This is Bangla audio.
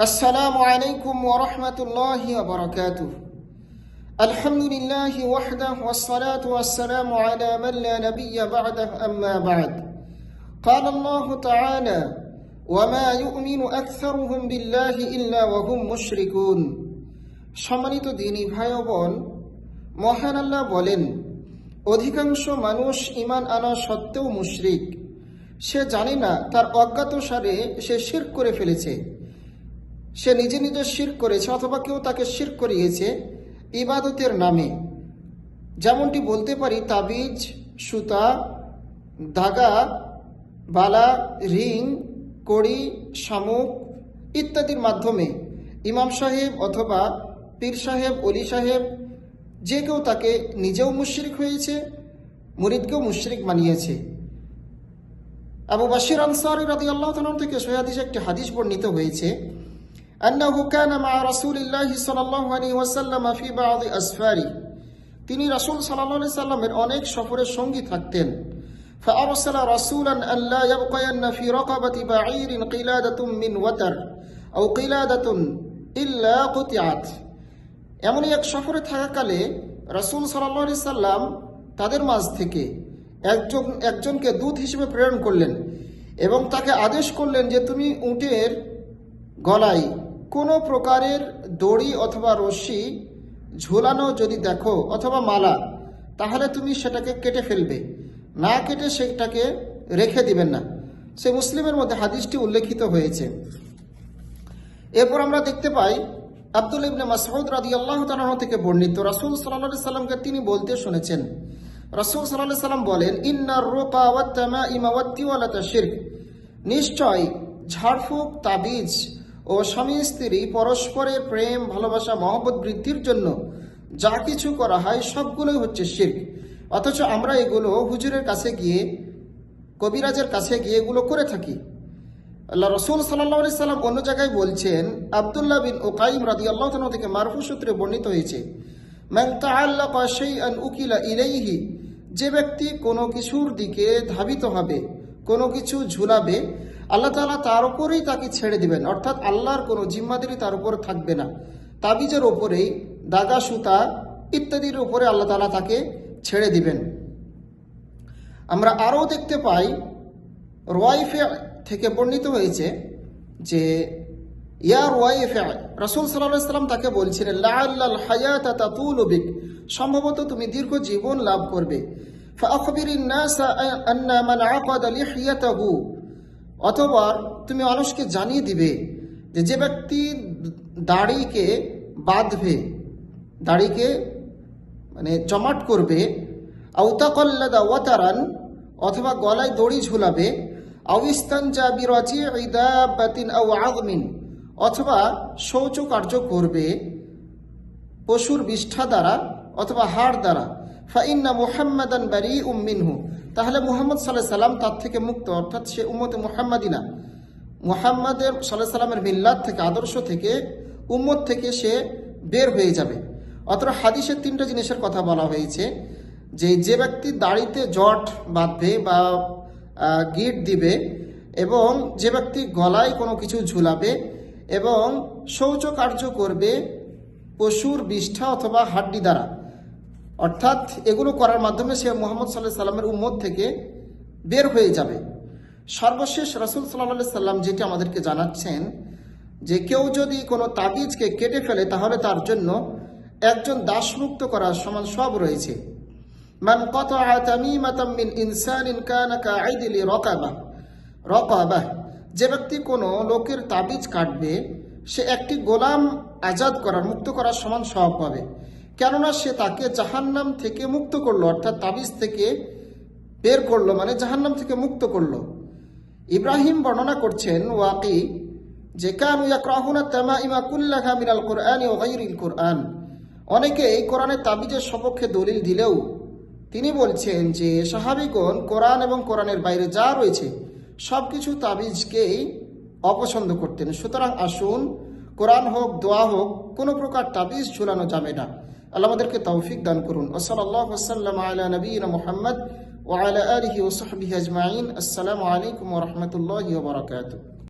السلام عليكم ورحمة الله وبركاته الحمد لله وحده والصلاة والسلام على من لا نبي بعده أما بعد قال الله تعالى وما يؤمن أكثرهم بالله إلا وهم مشركون সম্মানিত দিনী ভাই ও বোন মহান আল্লাহ বলেন অধিকাংশ মানুষ ইমান আনা সত্ত্বেও মুশরিক সে জানে না তার অজ্ঞাত সারে সে শির করে ফেলেছে সে নিজে নিজে শির করেছে অথবা কেউ তাকে শির করিয়েছে ইবাদতের নামে। যেমনটি বলতে পারি, তাবিজ, সুতা দাগা বালা, রিং, কড়ি, শামুক ইত্যাদির মাধ্যমে ইমাম সাহেব অথবা পীর সাহেব অলি সাহেব, যে কেউ তাকে নিজেও মুশরিক হয়েছে, মুরিদকেও মুশরিক বানিয়েছে আবু বাশির আনসারি রাদি আল্লাহ থেকে সৈয়াদিস একটি হাদিস বর্ণিত হয়েছে أنه كان مع رسول الله صلى الله عليه وسلم في بعض أسفاره তিনি রাসূল সাল্লাল্লাহু আলাইহি সাল্লামের অনেক সফরের সঙ্গী থাকতেন فأرسل رسولا أن لا يبقين في رقبة بعير قلادة من وتر أو قلادة إلا قطعت এমনই এক সফরে থাকাকালে রাসূল সাল্লাল্লাহু আলাইহি সাল্লাম তাদের মাঝ থেকে একজন একজনকে দূত হিসেবে প্রেরণ করলেন এবং তাকে আদেশ করলেন যে তুমি উটের গলায় কোনো প্রকারের দড়ি অথবা রশ্মি ঝোলানো যদি দেখো অথবা মালা, তাহলে তুমি সেটাকে কেটে ফেলবে। না কেটে সেটাকে রেখে দিবেন না। সে মুসলিমের মধ্যে হাদিসটি উল্লেখিত হয়েছে। এরপর আমরা দেখতে পাই, আব্দুল ইবনে মাসউদ আল্লাহ তাআলা থেকে বর্ণিত রাসূল আলাইহি সাল্লামকে তিনি বলতে শুনেছেন। রাসূল আলাইহি সাল্লাম বলেন ইন্নার রোপা ওয়াত তামাইমা ওয়াত তিওয়ালাতা নিশ্চয় ঝাড়ফুঁক, তাবিজ ও স্বামী, স্ত্রী, পরস্পরের প্রেম, ভালোবাসা, মহব্বত বৃদ্ধির জন্য যা কিছু করা হয় সবগুলোই হচ্ছে শির্ক। অথচ আমরা এগুলো হুজুরের কাছে গিয়ে, কবিরাজের কাছে গিয়ে এগুলো করে থাকি। আল্লাহ রসুল সাল্লাহ সাল্লাম অন্য জায়গায় বলছেন, আবদুল্লাহ বিন ওকাইম রাদি আল্লাহ থেকে মারফু সূত্রে বর্ণিত হয়েছে উকিলা যে ব্যক্তি কোনো কিছুর দিকে ধাবিত হবে, কোনো কিছু ঝুলাবে আল্লাহ তালা তার উপরেই তাকে ছেড়ে দিবেন অর্থাৎ আল্লাহর কোনো জিম্মাদারি তার উপর থাকবে না তাবিজের ওপরেই দাগা সুতা ইত্যাদির উপরে আল্লাহ তালা তাকে ছেড়ে দিবেন আমরা আরও দেখতে পাই রোয়াইফে থেকে বর্ণিত হয়েছে যে ইয়া রোয়াইফে রসুল সাল্লাহ সাল্লাম তাকে বলছিলেন লাল হায়াত তাতুলবিক সম্ভবত তুমি দীর্ঘ জীবন লাভ করবে فأخبر الناس أن من عقد لحيته অথবা তুমি মানুষকে জানিয়ে দিবে যে যে ব্যক্তি দাড়িকে বাঁধবে, দাড়িকে মানে জমাট করবে আউতাকল্লাদা ওয়াতারান অথবা গলায় দড়ি ঝুলাবে আউস্তান যা বিরাজি ইদাবাতিন আউ আগমিন অথবা শৌচ কার্য করবে পশুর বিষ্ঠা দ্বারা অথবা হাড় দ্বারা, ফাইন্না মুহাম্মাদান বারি উম্মিনহু তাহলে মুহাম্মদ সাল্লাহ সাল্লাম তার থেকে মুক্ত, অর্থাৎ সে উম্মতে মুহাম্মাদিনা। মুহাম্মাদের সাল্লাহ সাল্লামের মিল্লাত থেকে, আদর্শ থেকে, উম্মত থেকে সে বের হয়ে যাবে। অত হাদিসের তিনটা জিনিসের কথা বলা হয়েছে যে যে ব্যক্তি দাড়িতে জট বাঁধবে বা গিট দিবে এবং যে ব্যক্তি গলায় কোনো কিছু ঝুলাবে এবং শৌচ কার্য করবে, পশুর বিষ্ঠা অথবা হাড্ডি দ্বারা অর্থাৎ এগুলো করার মাধ্যমে সে মোহাম্মদ সাল্লাহ সাল্লামের উম্মত থেকে বের হয়ে যাবে। সর্বশেষ রসুল সাল্লাহ সাল্লাম যেটি আমাদেরকে জানাচ্ছেন যে কেউ যদি কোনো তাবিজকে কেটে ফেলে, তাহলে তার জন্য একজন দাসমুক্ত করার সমান সব রয়েছে। মান কত রকাবা, যে ব্যক্তি কোনো লোকের তাবিজ কাটবে, সে একটি গোলাম আজাদ করার, মুক্ত করার সমান সব পাবে। কেননা সে তাকে জাহান্নাম থেকে মুক্ত করল, অর্থাৎ তাবিজ থেকে বের করল মানে জাহান্নাম থেকে মুক্ত করল। ইব্রাহিম বর্ণনা করছেন, ওয়াকি, যে কানু ইয়াকরাহুনা তামাইমা কুল্লাহা মিনাল কুরআনি গায়রিল কুরআন। অনেকে এই কোরআনের তাবিজের সপক্ষে দলিল দিলেও তিনি বলছেন যে, সাহাবিগণ কোরআন এবং কোরআনের বাইরে যা রয়েছে সব কিছু তাবিজকেই অপছন্দ করতেন। সুতরাং আসুন, কোরআন হোক, দোয়া হোক, কোনো প্রকার তাবিজ ঝুলানো যাবে না। আল্লাহ আমাদেরকে তৌফিক দান করুন ওসলাল্লাহ ওসাল্লাম আলা নবীন মোহাম্মদ ওয়ালা আলহি ওসহবি আজমাইন আসসালামু আলাইকুম রহমতুল্লাহ বরকাত